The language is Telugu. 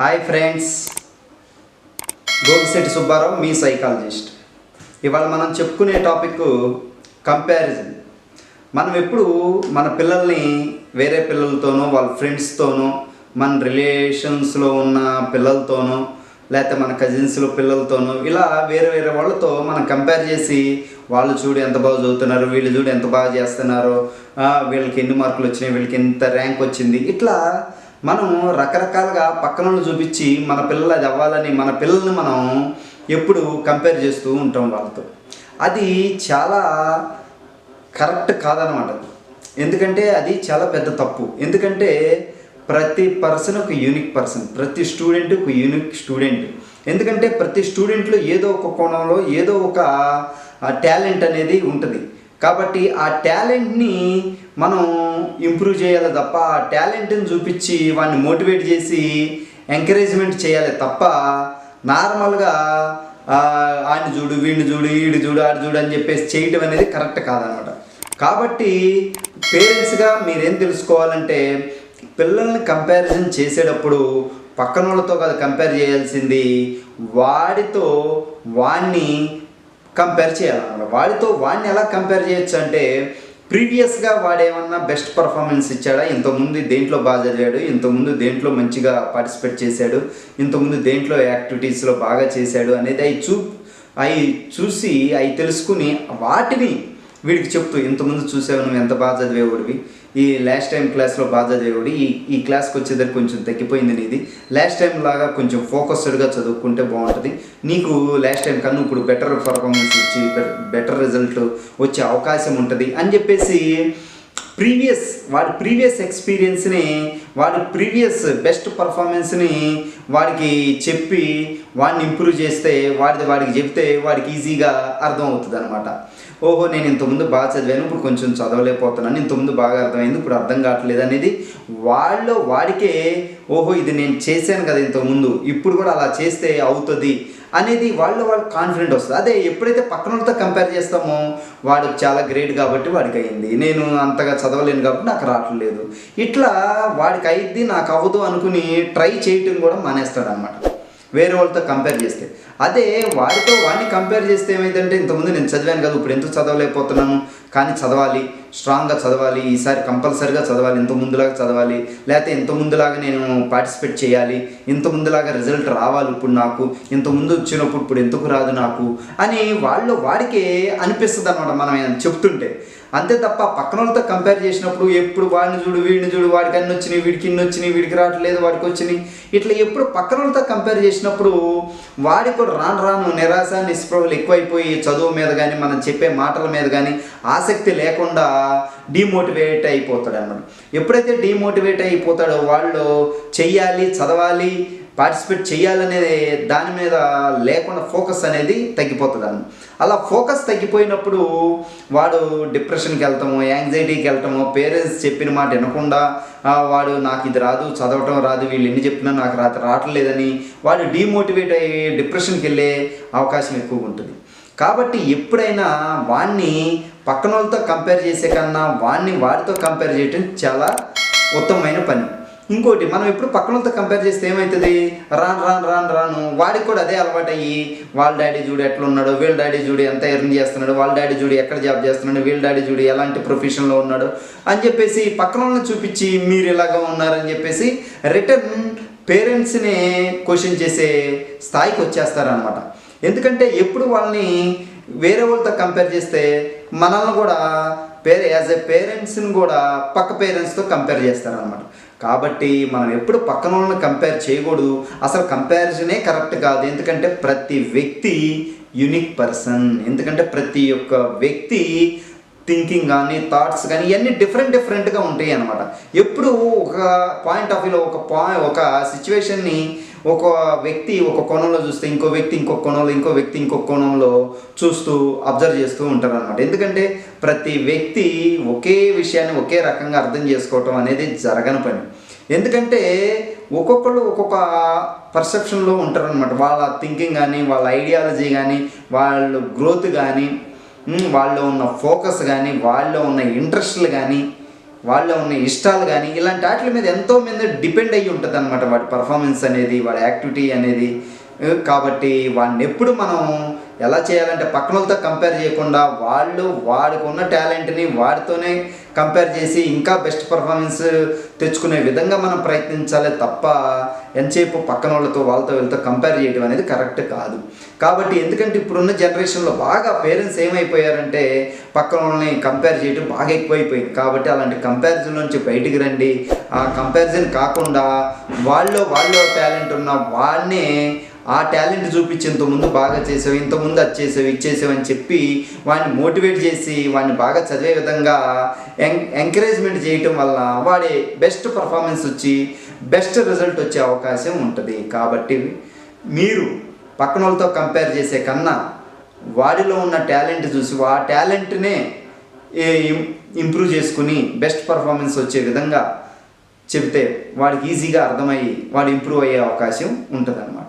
హాయ్ ఫ్రెండ్స్ గోపిశెట్టి సుబ్బారావు మీ సైకాలజిస్ట్ ఇవాళ మనం చెప్పుకునే టాపిక్ కంపారిజన్ మనం ఎప్పుడు మన పిల్లల్ని వేరే పిల్లలతోనో వాళ్ళ ఫ్రెండ్స్తోనో మన రిలేషన్స్లో ఉన్న పిల్లలతోనో లేకపోతే మన కజిన్స్లో పిల్లలతోనో ఇలా వేరే వేరే వాళ్ళతో మనం కంపేర్ చేసి వాళ్ళు చూడు ఎంత బాగా చదువుతున్నారు వీళ్ళు చూడు ఎంత బాగా చేస్తున్నారు వీళ్ళకి ఎన్ని మార్కులు వచ్చినాయి వీళ్ళకి ఎంత ర్యాంక్ వచ్చింది ఇట్లా మనం రకరకాలుగా పక్కన చూపించి మన పిల్లలు అది అవ్వాలని మన పిల్లల్ని మనం ఎప్పుడు కంపేర్ చేస్తూ ఉంటాం వాళ్ళతో. అది చాలా కరెక్ట్ కాదనమాట ఎందుకంటే అది చాలా పెద్ద తప్పు. ఎందుకంటే ప్రతి పర్సన్ ఒక యూనిక్ పర్సన్ ప్రతి స్టూడెంట్ ఒక యూనిక్ స్టూడెంట్ ఎందుకంటే ప్రతి స్టూడెంట్లో ఏదో ఒక కోణంలో ఏదో ఒక టాలెంట్ అనేది ఉంటుంది. కాబట్టి ఆ టాలెంట్ని మనం ఇంప్రూవ్ చేయాలి తప్ప టాలెంట్ని చూపించి వాడిని మోటివేట్ చేసి ఎంకరేజ్మెంట్ చేయాలి తప్ప నార్మల్గా ఆయన చూడు వీడిని చూడు వీడు చూడు ఆడు చూడు అని చెప్పేసి చేయటం అనేది కరెక్ట్ కాదనమాట. కాబట్టి పేరెంట్స్గా మీరేం తెలుసుకోవాలంటే పిల్లల్ని కంపారిజన్ చేసేటప్పుడు పక్కన వాళ్ళతో కాదు కంపేర్ చేయాల్సింది వాడితో వాడిని కంపేర్ చేయాలన్నమాట. వాడితో వాడిని ఎలా కంపేర్ చేయొచ్చు అంటే ప్రీవియస్గా వాడేమన్నా బెస్ట్ పర్ఫార్మెన్స్ ఇచ్చాడా? ఇంతకుముందు దేంట్లో బాగా చదివాడు? ఇంతకుముందు దేంట్లో మంచిగా పార్టిసిపేట్ చేశాడు? ఇంతకుముందు దేంట్లో యాక్టివిటీస్లో బాగా చేశాడు అనేది అవి చూ అవి చూసి అవి తెలుసుకుని వాటిని వీడికి చెప్తూ ఇంతకుముందు చూసావు నువ్వు ఎంత బాగా చదివేవాడివి? ఈ లాస్ట్ టైం క్లాస్లో బాగా చదివేవాడు. ఈ ఈ క్లాస్కి వచ్చేసరికి కొంచెం తగ్గిపోయింది నీది. లాస్ట్ టైం లాగా కొంచెం ఫోకస్డ్గా చదువుకుంటే బాగుంటుంది. నీకు లాస్ట్ టైం కన్నా ఇప్పుడు బెటర్ పర్ఫార్మెన్స్ ఇచ్చి బెటర్ రిజల్ట్ వచ్చే అవకాశం ఉంటుంది. అని చెప్పేసి ప్రీవియస్ వాడి ప్రీవియస్ ఎక్స్పీరియన్స్ని వాడి ప్రీవియస్ బెస్ట్ పర్ఫార్మెన్స్ని వాడికి చెప్పి వాడిని ఇంప్రూవ్ చేస్తే వాడిది వాడికి చెప్తే వాడికి ఈజీగా అర్థం అవుతుంది అనమాట ఓహో నేను ఇంతకుముందు బాగా చదివాను ఇప్పుడు కొంచెం చదవలేకపోతున్నాను ఇంతకుముందు బాగా అర్థమైంది ఇప్పుడు అర్థం కావట్లేదు అనేది వాళ్ళు వాడికే ఓహో ఇది నేను చేశాను కదా ఇంతకుముందు ఇప్పుడు కూడా అలా చేస్తే అవుతుంది అనేది వాళ్ళు వాళ్ళు కాన్ఫిడెంట్ వస్తుంది. అదే ఎప్పుడైతే పక్కన వాళ్ళతో కంపేర్ చేస్తామో వాడు చాలా గ్రేట్ కాబట్టి వాడికి అయింది నేను అంతగా చదవలేను కాబట్టి నాకు రావట్లేదు. ఇట్లా వాడికి అయింది నాకు అవ్వదు అనుకుని ట్రై చేయటం కూడా మానేస్తాడు అనమాట వేరే వాళ్ళతో కంపేర్ చేస్తే. అదే వాడితో వాడిని కంపేర్ చేస్తే ఏమైందంటే ఇంతకుముందు నేను చదివాను కదా ఇప్పుడు ఎందుకు చదవలేకపోతున్నాను? కానీ చదవాలి స్ట్రాంగ్గా చదవాలి ఈసారి కంపల్సరీగా చదవాలి ఇంత ముందులాగా చదవాలి లేకపోతే ఇంత ముందులాగా నేను పార్టిసిపేట్ చేయాలి ఇంత ముందులాగా రిజల్ట్ రావాలి ఇప్పుడు నాకు ఇంత ముందు వచ్చినప్పుడు ఇప్పుడు ఎందుకు రాదు నాకు అని వాళ్ళు వాడికే అనిపిస్తుంది అనమాట మనం చెప్తుంటే. అంతే తప్ప పక్కన వాళ్ళతో కంపేర్ చేసినప్పుడు ఎప్పుడు వాడిని చూడు వీడిని చూడు వాడికి అన్ని వచ్చినాయి వీడికి ఇన్ని వచ్చినాయి వీడికి రావట్లేదు వాడికి వచ్చినాయి. ఇట్లా ఎప్పుడు పక్కన వాళ్ళతో కంపేర్ చేసినప్పుడు వాడికి కూడా రాను రాను నిరాశ నిస్పృహలు ఎక్కువైపోయి చదువు మీద కానీ మనం చెప్పే మాటల మీద కానీ ఆసక్తి లేకుండా డిమోటివేట్ అయిపోతాడు అన్నమాట ఎప్పుడైతే డిమోటివేట్ అయిపోతాడో వాళ్ళు చెయ్యాలి చదవాలి పార్టిసిపేట్ చేయాలనే దాని మీద లేకుండా ఫోకస్ అనేది తగ్గిపోతుంది అన్న అలా ఫోకస్ తగ్గిపోయినప్పుడు వాడు డిప్రెషన్కి వెళ్తాము యాంగ్జైటీకి వెళ్తాము పేరెంట్స్ చెప్పిన మాట వినకుండా వాడు నాకు ఇది రాదు చదవటం రాదు వీళ్ళు ఎన్ని చెప్పినా నాకు రాత రావట్లేదని వాడు డిమోటివేట్ అయ్యి డిప్రెషన్కి వెళ్ళే అవకాశం ఎక్కువ ఉంటుంది. కాబట్టి ఎప్పుడైనా వాడిని పక్కన వాళ్ళతో కంపేర్ చేసే కన్నా వాడిని వాడితో కంపేర్ చేయటం చాలా ఉత్తమమైన పని. ఇంకోటి మనం ఎప్పుడు పక్కనతో కంపేర్ చేస్తే ఏమవుతుంది రాను రాను రాను రాను. వాడికి కూడా అదే అలవాటు అయ్యి వాళ్ళ డాడీ చూడు ఎట్లా ఉన్నాడు వీళ్ళ డాడీ చూడు ఎంత ఎర్న్ చేస్తున్నాడు వాళ్ళ డాడీ చూడు ఎక్కడ జాబ్ చేస్తున్నాడు వీళ్ళ డాడీ చూడు ఎలాంటి ప్రొఫెషన్లో ఉన్నాడు అని చెప్పేసి పక్కన వాళ్ళని చూపించి మీరు ఇలాగా ఉన్నారని చెప్పేసి రిటర్న్ పేరెంట్స్ని క్వశ్చన్ చేసే స్థాయికి వచ్చేస్తారనమాట. ఎందుకంటే ఎప్పుడు వాళ్ళని వేరే వాళ్ళతో కంపేర్ చేస్తే మనల్ని కూడా పేరే యాజ్ ఎ పేరెంట్స్ని కూడా పక్క పేరెంట్స్తో కంపేర్ చేస్తారనమాట. కాబట్టి మనం ఎప్పుడు పక్కన వాళ్ళని కంపేర్ చేయకూడదు. అసలు కంపారిజనే కరెక్ట్ కాదు. ఎందుకంటే ప్రతి వ్యక్తి యునిక్ పర్సన్ ఎందుకంటే ప్రతి ఒక్క వ్యక్తి థింకింగ్ కానీ థాట్స్ కానీ ఇవన్నీ డిఫరెంట్ డిఫరెంట్గా ఉంటాయి అనమాట ఎప్పుడు ఒక పాయింట్ ఆఫ్ వ్యూలో ఒక పాయింట్ ఒక సిచ్యువేషన్ని ఒక వ్యక్తి ఒక కోణంలో చూస్తే ఇంకో వ్యక్తి ఇంకొక కోణంలో ఇంకో వ్యక్తి ఇంకొక కోణంలో చూస్తూ అబ్జర్వ్ చేస్తూ ఉంటారు అనమాట ఎందుకంటే ప్రతి వ్యక్తి ఒకే విషయాన్ని ఒకే రకంగా అర్థం చేసుకోవటం అనేది జరగని పని. ఎందుకంటే ఒక్కొక్కళ్ళు ఒక్కొక్క పర్సెప్షన్లో ఉంటారనమాట వాళ్ళ థింకింగ్ కానీ వాళ్ళ ఐడియాలజీ కానీ వాళ్ళ గ్రోత్ కానీ వాళ్ళలో ఉన్న ఫోకస్ కానీ వాళ్ళలో ఉన్న ఇంట్రెస్ట్లు కానీ వాళ్ళలో ఉన్న ఇష్టాలు కానీ ఇలాంటి వాటి మీద ఎంతో మంది డిపెండ్ అయ్యి ఉంటుంది అనమాట వాడి పర్ఫార్మెన్స్ అనేది వాడి యాక్టివిటీ అనేది. కాబట్టి వాడిని ఎప్పుడు మనం ఎలా చేయాలంటే పక్కన వాళ్ళతో కంపేర్ చేయకుండా వాళ్ళు వాడికి ఉన్న టాలెంట్ని వాడితోనే కంపేర్ చేసి ఇంకా బెస్ట్ పర్ఫార్మెన్స్ తెచ్చుకునే విధంగా మనం ప్రయత్నించాలి తప్ప ఎంతసేపు పక్కన వాళ్ళతో వాళ్ళతో వీళ్ళతో కంపేర్ చేయడం అనేది కరెక్ట్ కాదు. కాబట్టి ఎందుకంటే ఇప్పుడున్న జనరేషన్లో బాగా పేరెంట్స్ ఏమైపోయారంటే పక్కన వాళ్ళని కంపేర్ చేయడం బాగా ఎక్కువైపోయింది. కాబట్టి అలాంటి కంపారిజన్ నుంచి బయటికి రండి. ఆ కంపారిజన్ కాకుండా వాళ్ళు వాళ్ళు టాలెంట్ ఉన్న వాళ్ళని ఆ టాలెంట్ చూపించి ఇంతకుముందు బాగా చేసావు ఇంతకుముందు అది చేసావు ఇది చేసావు అని చెప్పి వాడిని మోటివేట్ చేసి వాడిని బాగా చదివే విధంగా ఎం ఎంకరేజ్మెంట్ చేయటం వల్ల వాడి బెస్ట్ పర్ఫార్మెన్స్ వచ్చి బెస్ట్ రిజల్ట్ వచ్చే అవకాశం ఉంటుంది. కాబట్టి మీరు పక్కన వాళ్ళతో కంపేర్ చేసే కన్నా వాడిలో ఉన్న టాలెంట్ చూసి ఆ టాలెంట్నే ఇంప్రూవ్ చేసుకుని బెస్ట్ పర్ఫార్మెన్స్ వచ్చే విధంగా చెబితే వాడికి ఈజీగా అర్థమయ్యి వాడు ఇంప్రూవ్ అయ్యే అవకాశం ఉంటుంది